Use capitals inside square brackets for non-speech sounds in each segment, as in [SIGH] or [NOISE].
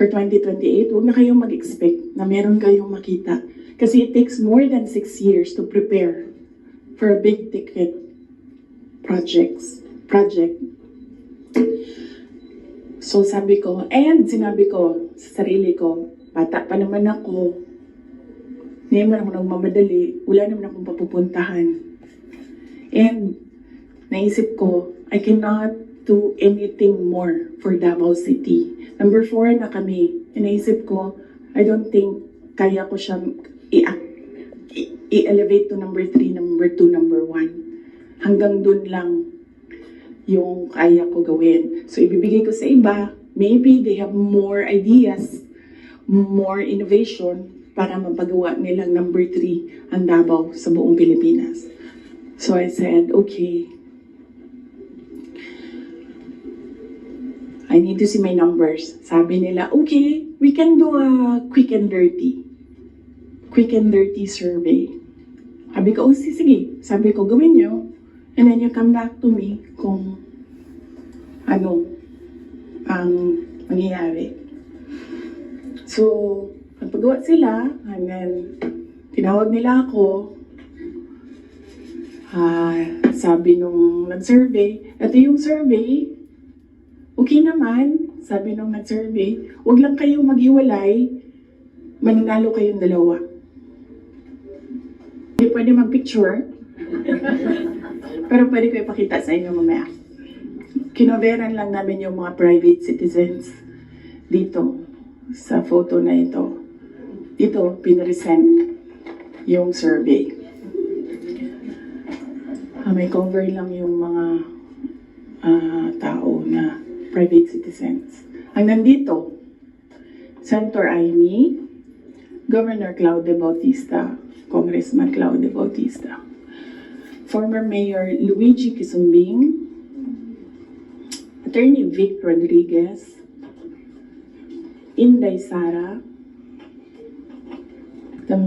for 2028, huwag na kayong mag-expect na meron kayong makita. Kasi it takes more than six years to prepare for a big ticket projects, project. So sabi ko, and sinabi ko sa sarili ko, bata pa naman ako, hindi naman ako nagmamadali, wala naman akong papupuntahan. And naisip ko, I cannot do anything more for Davao City. Number four na kami. And naisip ko, I don't think kaya ko siya i-elevate to number three, number two, number one. Hanggang dun lang yung kaya ko gawin. So, ibibigay ko sa iba. Maybe they have more ideas, more innovation para mapagawa nilang number three ang Davao sa buong Pilipinas. So I said, okay. I need to see my numbers. Sabi nila, okay, we can do a quick and dirty. Quick and dirty survey. Sabi ko, oh, si- sige. Sabi ko, gawin nyo. And then you come back to me kung ano ang mangyayari. So, nagpagawa sila, and then tinawag nila ako, Ah, sabi nung nag-survey, ito yung survey, okay naman, sabi nung nag-survey, huwag lang kayong maghiwalay, mananalo kayong dalawa. Hindi pwede mag-picture, [LAUGHS] pero pwede ko ipakita sa inyo mamaya. Kinoveran lang namin yung mga private citizens dito sa photo na ito. Ito, pinresent yung survey. Ah, may cover lang yung mga ah, tao na private citizens. Ang nandito, Senator Amy, Governor Claude Bautista, Congressman Claude Bautista, former Mayor Luigi Kisumbing, Attorney Vic Rodriguez, Inday Sara, the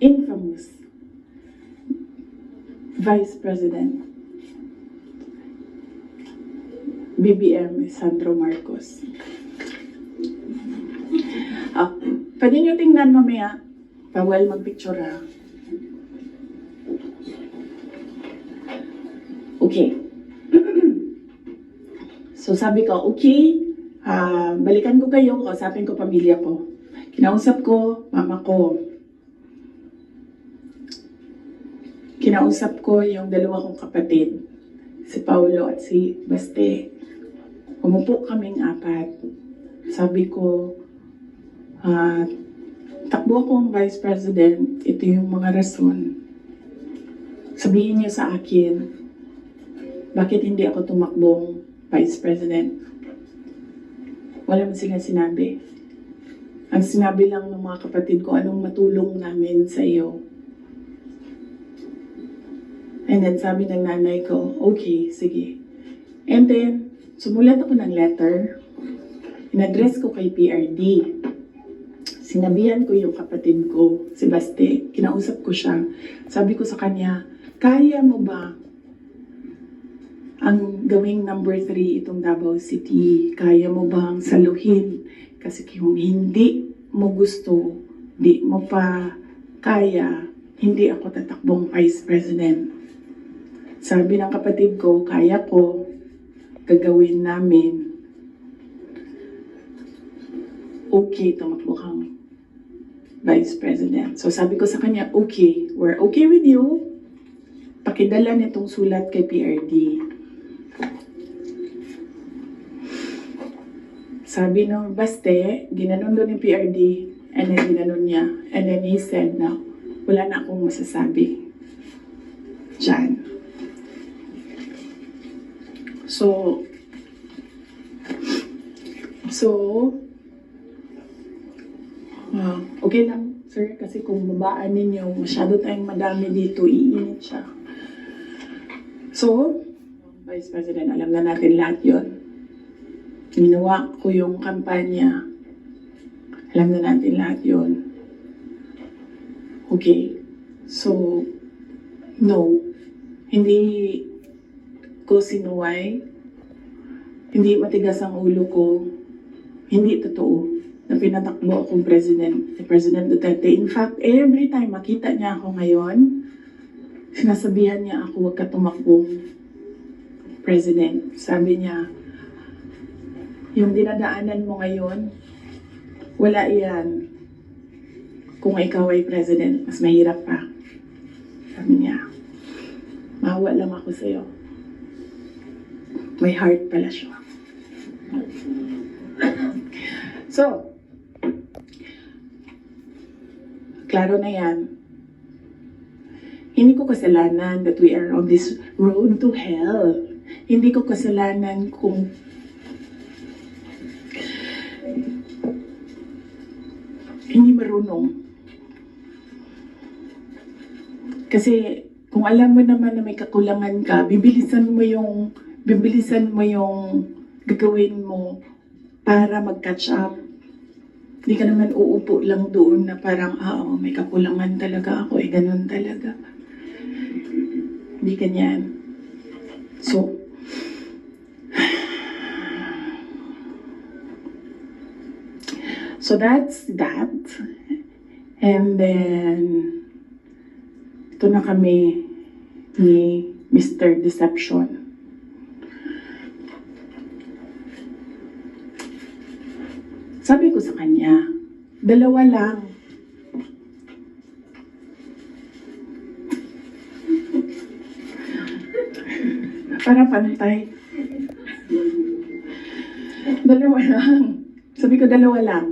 infamous Vice President BBM Sandro Marcos. Ah, pwede nyo tingnan mamaya. Bawal mag-picture ha. Okay. [CLEARS THROAT] so sabi ko, okay, ah, balikan ko kayo, kausapin ko pamilya ko. Kinausap ko, mama ko, kinausap ko yung dalawa kong kapatid, si Paulo at si Baste. Umupo kaming apat. Sabi ko, ah, takbo akong Vice President, ito yung mga rason. Sabihin niyo sa akin, bakit hindi ako tumakbong Vice President? Wala man sila sinabi. Ang sinabi lang ng mga kapatid ko, anong matulong namin sa iyo. And then sabi ng nanay ko, okay, sige. And then, sumulat ako ng letter. In-address ko kay PRD. Sinabihan ko yung kapatid ko, si Baste. Kinausap ko siya. Sabi ko sa kanya, kaya mo ba ang gawing number three itong Davao City? Kaya mo bang saluhin? Kasi kung hindi mo gusto, di mo pa kaya, hindi ako tatakbong Vice President. Sabi ng kapatid ko, kaya ko, gagawin namin. Okay, tumakbo kang Vice President. So sabi ko sa kanya, okay, we're okay with you. Pakidala nitong sulat kay PRD. Sabi nung Baste, ginanon doon yung PRD, and then ginanon niya. And then he said na, wala na akong masasabi. Diyan. So, so, ah, okay lang, sir, kasi kung babaan ninyo, masyado tayong madami dito, iinit siya. So, Vice President, alam na natin lahat yon. Ginawa ko yung kampanya. Alam na natin lahat yon. Okay. So, no. Hindi ko sinuway. Hindi matigas ang ulo ko hindi totoo na pinatakbo akong president, si President Duterte. In fact, every time makita niya ako ngayon, sinasabihan niya ako, huwag ka tumakbong president. Sabi niya, yung dinadaanan mo ngayon, wala yan. Kung ikaw ay president, mas mahirap pa. Sabi niya, mawa lang ako sa'yo. May heart pala siya. So, klaro na yan. Hindi ko kasalanan that we are on this road to hell. Hindi ko kasalanan kung hindi marunong. Kasi kung alam mo naman na may kakulangan ka, bibilisan mo yung bibilisan mo yung gagawin mo para mag-catch up. Hindi ka naman uupo lang doon na parang, ah, oh, may kakulangan talaga ako, eh, ganun talaga. Hindi ganyan. So, [SIGHS] so that's that. And then, ito na kami ni Mr. Deception. Sabi ko sa kanya, dalawa lang. Para pantay. Dalawa lang. Sabi ko, dalawa lang.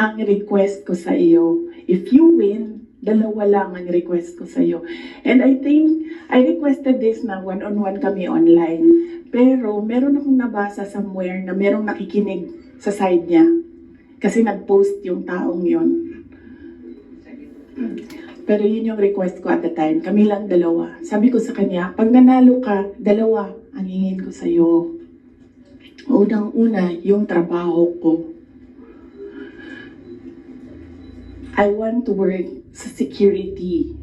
Ang request ko sa iyo, if you win, dalawa lang ang request ko sa iyo. And I think, I requested this na one-on-one kami online. Pero meron akong nabasa somewhere na merong nakikinig sa side niya. Kasi nag-post yung taong yon. Pero yun yung request ko at the time. Kami lang dalawa. Sabi ko sa kanya, pag nanalo ka, dalawa ang hingin ko sa'yo. Unang-una, yung trabaho ko. I want to work sa security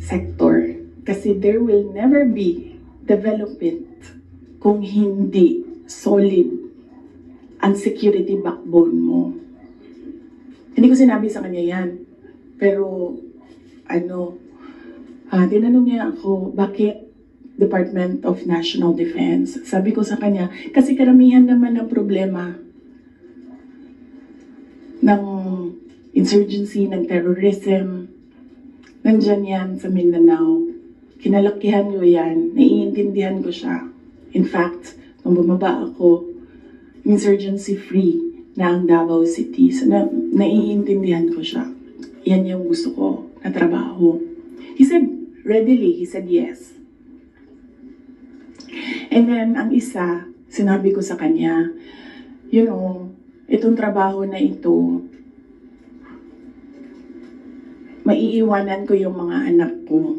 sector. Kasi there will never be development kung hindi solid ang security backbone mo. Hindi ko sinabi sa kanya yan. Pero, ano, ah, tinanong niya ako, bakit Department of National Defense? Sabi ko sa kanya, kasi karamihan naman ng problema ng insurgency, ng terrorism, nandyan yan sa Mindanao. Kinalakihan ko yan, naiintindihan ko siya. In fact, nung bumaba ako, insurgency-free na ang Davao City. So, na, naiintindihan ko siya. Yan yung gusto ko na trabaho. He said, readily, he said yes. And then, ang isa, sinabi ko sa kanya, you know, itong trabaho na ito, maiiwanan ko yung mga anak ko.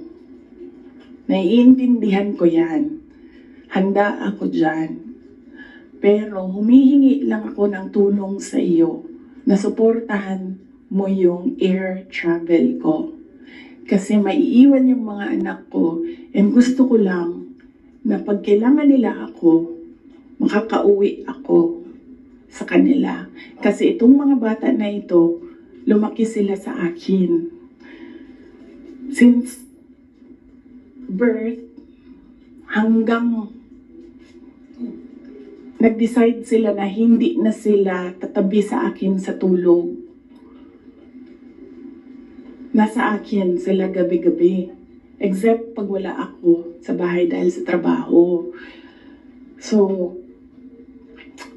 Naiintindihan ko yan. Handa ako dyan. Pero humihingi lang ako ng tulong sa iyo na suportahan mo yung air travel ko. Kasi maiiwan yung mga anak ko and gusto ko lang na pag kailangan nila ako, makakauwi ako sa kanila. Kasi itong mga bata na ito, lumaki sila sa akin. Since birth hanggang nag-decide sila na hindi na sila tatabi sa akin sa tulog. Nasa akin sila gabi-gabi. Except pag wala ako sa bahay dahil sa trabaho. So,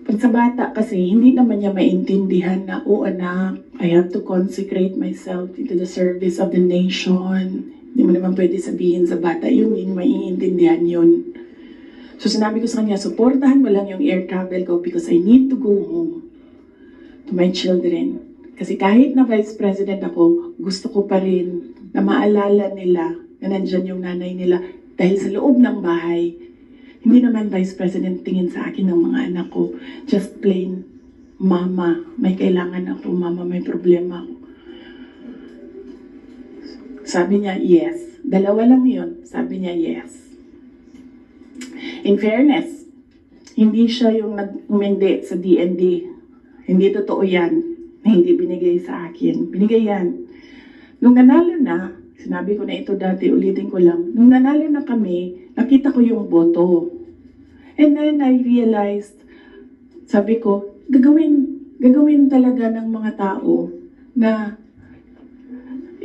pag sa bata kasi, hindi naman niya maintindihan na, oh anak, I have to consecrate myself into the service of the nation. Hindi mo naman pwede sabihin sa bata, yun, yun, maiintindihan yun. So sinabi ko sa kanya, supportahan mo lang yung air travel ko because I need to go home to my children. Kasi kahit na vice president ako, gusto ko pa rin na maalala nila na nandyan yung nanay nila dahil sa loob ng bahay, hindi naman vice president tingin sa akin ng mga anak ko. Just plain, mama, may kailangan ako, mama, may problema ako. Sabi niya, yes. Dalawa lang yun. Sabi niya, yes. In fairness, hindi siya yung nag-umindi sa DND. Hindi totoo yan na hindi binigay sa akin. Binigay yan. Nung nanalo na, sinabi ko na ito dati, ulitin ko lang. Nung nanalo na kami, nakita ko yung boto. And then I realized, sabi ko, gagawin, gagawin talaga ng mga tao na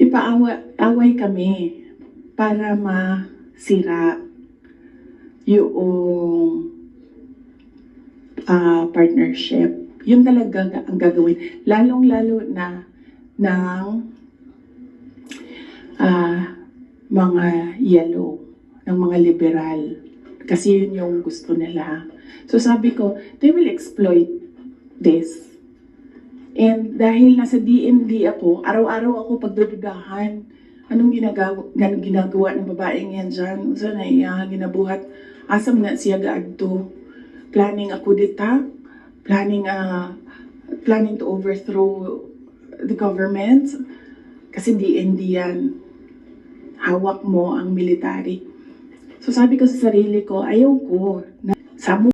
ipaaway kami para masira yung ah, partnership. Yun talaga ang gagawin. Lalong-lalo na ng ah, mga yellow, ng mga liberal. Kasi yun yung gusto nila. So sabi ko, they will exploit this. And dahil nasa DMD ako, araw-araw ako pagdududahan. Anong ginagawa, ginagawa ng babaeng yan dyan? Saan na iya ginabuhat? Asam na siya gaadto? Planning ako dita? Planning, ah, planning to overthrow the government? Kasi DND yan. Hawak mo ang military. So sabi ko sa sarili ko, ayaw ko na sa